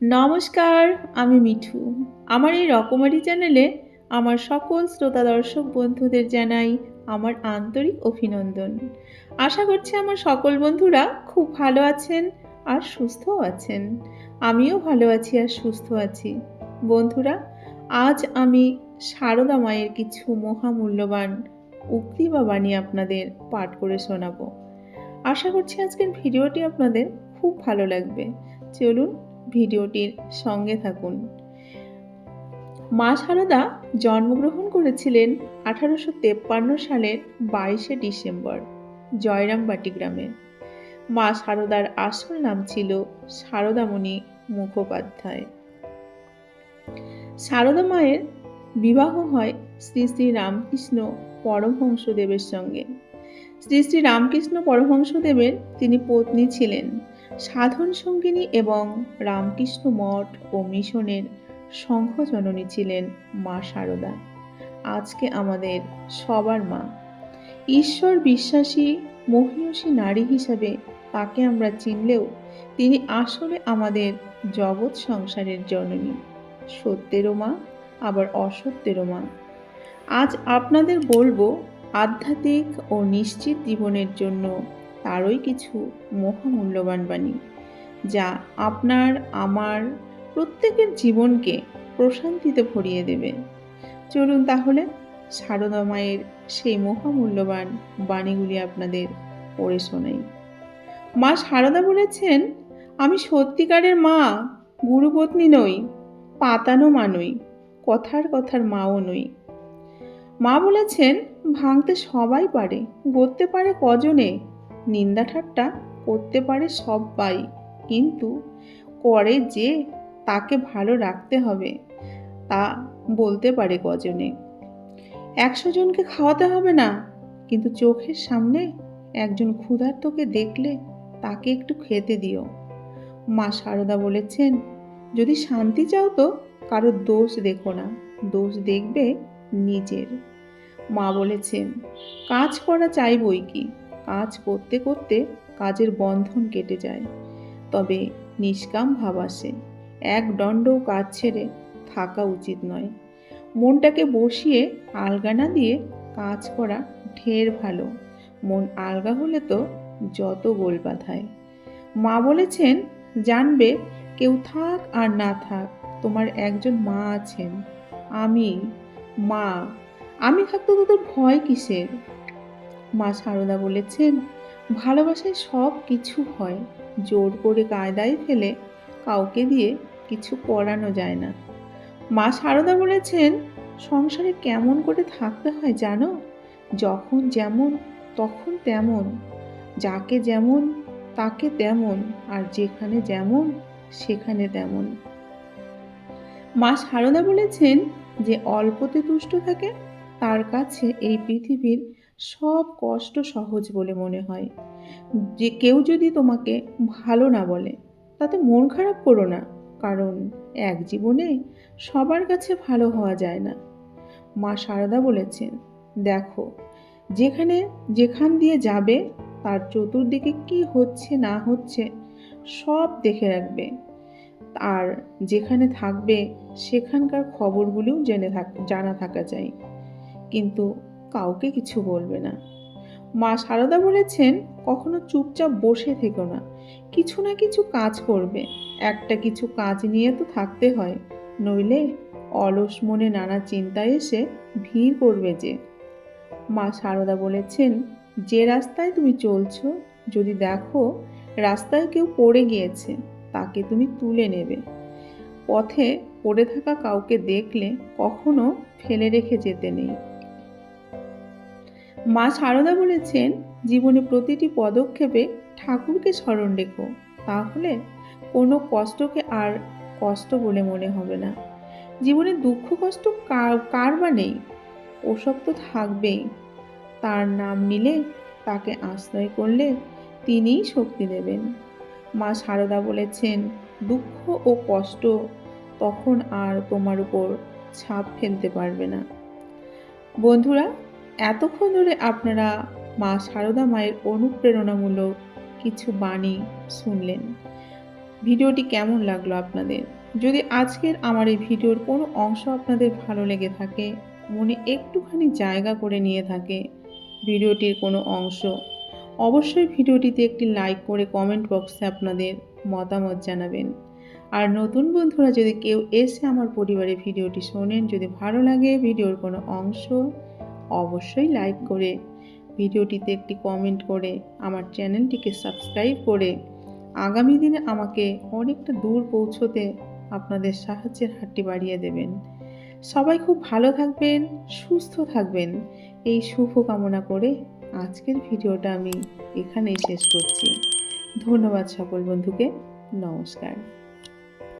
নমস্কার, আমি মিঠু। আমার এই রকমারি চ্যানেলে আমার সকল শ্রোতা দর্শক বন্ধুদের জানাই আমার আন্তরিক অভিনন্দন। আশা করছি আমার সকল বন্ধুরা খুব ভালো আছেন আর সুস্থও আছেন। আমিও ভালো আছি আর সুস্থ আছি। বন্ধুরা, আজ আমি সারদা মায়ের কিছু মহামূল্যবান উক্তি বা বাণী আপনাদের পাঠ করে শোনাবো। আশা করছি আজকের ভিডিওটি আপনাদের খুব ভালো লাগবে। চলুন ভিডিওটির সঙ্গে থাকুন। মা সারদা জন্মগ্রহণ করেছিলেন আঠারোশো তেপ্পান্ন সালের বাইশে ডিসেম্বর, জয়রামবাটি গ্রামে। মা সারদার আসল নাম ছিল সারদামণি মুখোপাধ্যায়। সারদা মায়ের বিবাহ হয় শ্রী শ্রী রামকৃষ্ণ পরমহংসদেবের সঙ্গে। শ্রী শ্রী রামকৃষ্ণ পরমহংসদেবের তিনি পত্নী ছিলেন। সাধন সঙ্গিনী এবং রামকৃষ্ণ মঠ ও মিশনের শঙ্খজননী ছিলেন মা সারদা। আজকে আমাদের সবার মা। ঈশ্বর বিশ্বাসী মহিয়সী নারী হিসাবে তাকে আমরা চিনলেও তিনি আসলে আমাদের জগৎ সংসারের জননী। সত্যেরও মা, আবার অসত্যেরও মা। আজ আপনাদের বলব আধ্যাত্মিক ও নিশ্চিত জীবনের জন্য তারই কিছু মহামূল্যবান বাণী, যা আপনার, আমার প্রত্যেকের জীবনকে প্রশান্তিতে ভরিয়ে দেবে। চলুন তাহলে সারদা মায়ের সেই মহামূল্যবান বাণীগুলি আপনাদের পড়ে শোনাই। মা সারদা বলেছেন, আমি সত্যিকারের মা, গুরুপত্নী নই, পাতানো মা নই, কথার কথার মাও নই। মা বলেছেন, ভাঙতে সবাই পারে, গড়তে পারে কজনে নিন্দা ঠাট্টা করতে পারে সব সবাই কিন্তু করে যে তাকে ভালো রাখতে হবে, তা বলতে পারে কজনে। একশো জনকে খাওয়াতে হবে না, কিন্তু চোখের সামনে একজন ক্ষুধার্তকে দেখলে তাকে একটু খেতে দিও। মা সারদা বলেছেন, যদি শান্তি চাও তো কারোর দোষ দেখো না, দোষ দেখবে নিজের। মা বলেছেন, কাজ করা চাই বই কি? কাজ করতে করতে কাজের বন্ধন কেটে যায়। তবে নিষ্কাম ভাব আসে। এক দণ্ডও কাজ ছেড়ে থাকা উচিত নয়। মনটাকে বসিয়ে আলগা না দিয়ে কাজ করা ঢের ভালো। মন আলগা হলে তো যত গোল বাঁধায়। মা বলেছেন, জানবে, কেউ থাক আর না থাক, তোমার একজন মা আছেন। আমি, মা, আমি থাকতে তোদের ভয় কিসের? মা সারদা বলেছেন, ভালোবাসায় সব কিছু হয়। জোর করে কায়দায় ফেলে কাউকে দিয়ে কিছু করানো যায় না। মা সারদা বলেছেন, সংসারে কেমন করে থাকতে হয় জানো? যখন যেমন, তখন তেমন। যাকে যেমন, তাকে তেমন। আর যেখানে যেমন, সেখানে তেমন। মা সারদা বলেছেন যে, অল্পতে তুষ্ট থাকে, তার কাছে এই পৃথিবীর সব কষ্ট সহজ বলে মনে হয়। যে কেউ যদি তোমাকে ভালো না বলে, তাতে মন খারাপ করো না, কারণ এক জীবনে সবার কাছে ভালো হওয়া যায় না। মা সারদা বলেছেন, দেখো, যেখানে যেখান দিয়ে যাবে, তার চতুর্দিকে কি হচ্ছে না হচ্ছে সব দেখে রাখবে। আর যেখানে থাকবে, সেখানকার খবরগুলিও জেনে থাক, জানা থাকা চাই। কিন্তু কাউকে কিছু বলবে না। মা সারদা বলেছেন, কখনো চুপচাপ বসে থেকো না। কিছু না কিছু কাজ করবে। একটা কিছু কাজ নিয়ে তো থাকতে হয়। নইলে অলস মনে নানা চিন্তায় এসে ভিড় করবে যে। মা সারদা বলেছেন, যে রাস্তায় তুমি চলছো, যদি দেখো রাস্তায় কেউ পড়ে গিয়েছে, তাকে তুমি তুলে নেবে। পথে পড়ে থাকা কাউকে দেখলে কখনো ফেলে রেখে যেতে নেই। মা সারদা বলেছেন, জীবনে প্রতিটি পদক্ষেপে ঠাকুরকে স্মরণ রেখো, তাহলে কোনো কষ্টকে আর কষ্ট বলে মনে হবে না। জীবনে দুঃখ, কষ্ট কার বা নেই, ওসব তো থাকবেই। তার নাম নিলে তাকে আশ্রয় করলে তিনিই শক্তি দেবেন। মা সারদা বলেছেন, দুঃখ ও কষ্ট তখন আর তোমার উপর ছাপ ফেলতে পারবে না। বন্ধুরা এতক্ষণ ধরে আপনারা মা সারদা মায়ের অনুপ্রেরণামূলক কিছু বাণী শুনলেন। ভিডিওটি কেমন লাগল আপনাদের? যদি আজকের আমার এই ভিডিওর কোনো অংশ আপনাদের ভালো লেগে থাকে, মনে একটুখানি জায়গা করে নিয়ে থাকে ভিডিওটির কোনো অংশ, অবশ্যই ভিডিওটিতে একটি লাইক করে কমেন্ট বক্সে আপনাদের মতামত জানাবেন। আর নতুন বন্ধুরা যদি কেউ এসে আমার পরিবারে ভিডিওটি শোনেন, যদি ভালো লাগে ভিডিওর কোনো অংশ অবশ্যই লাইক করে ভিডিওটিতে একটি কমেন্ট করে আমার চ্যানেলটিকে সাবস্ক্রাইব করে। আগামী দিনে আমাকে অনেকটা দূর পৌঁছোতে আপনাদের সাহায্যের হাতটি বাড়িয়ে দেবেন। সবাই খুব ভালো থাকবেন, সুস্থ থাকবেন। এই শুভ কামনা করে আজকের ভিডিওটা আমি এখানেই শেষ করছি। ধন্যবাদ সকল বন্ধুকে। নমস্কার।